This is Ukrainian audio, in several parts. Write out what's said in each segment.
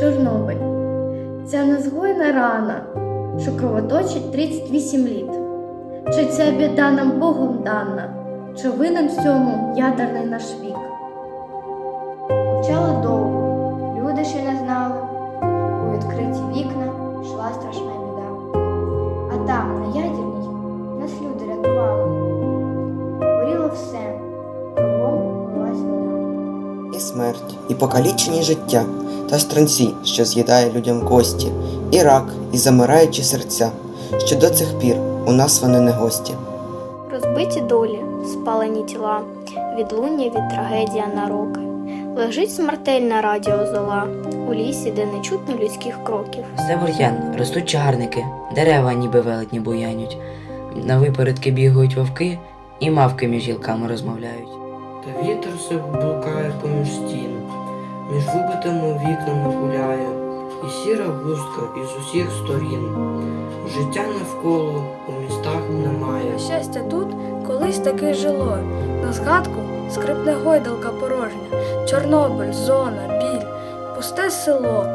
Чорнобиль. Ця незгойна рана, що кровоточить 38 літ. Чи ця біда нам Богом дана, чи винен всьому ядерний наш вік? Смерть, і покалічені життя, та странці, що з'їдає людям кості, і рак, і замираючі серця, що до цих пір у нас вони не гості. Розбиті долі, спалені тіла, відлуння від трагедія на роки. Лежить смертельна радіозола у лісі, де не чутно людських кроків. Все бур'ян, ростуть чагарники, дерева ніби велетні буянють. На випередки бігають вовки, і мавки між гілками розмовляють. Та вітер все блукає поміж стін, між вибитими вікнами гуляє, і сіра густка із усіх сторін. Життя навколо у містах немає. Щастя тут колись таки жило. На згадку скрипне гойдалка порожня, Чорнобиль, зона, біль, пусте село.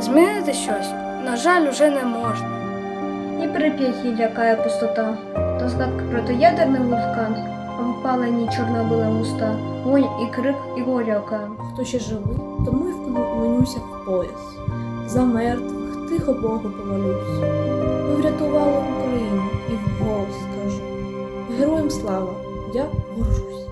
Змінити щось, на жаль, уже не можна. І Прип'яті лякає пустота, то згадка про доядерний вулкан, а Чорнобила уста, вонь і крик, і горя океан. Хто ще живий, тому й вклонюся в пояс. За мертвих тихо Богу повалюсь. Ви врятували Україну і вголос скажу. Героям слава, я горжусь.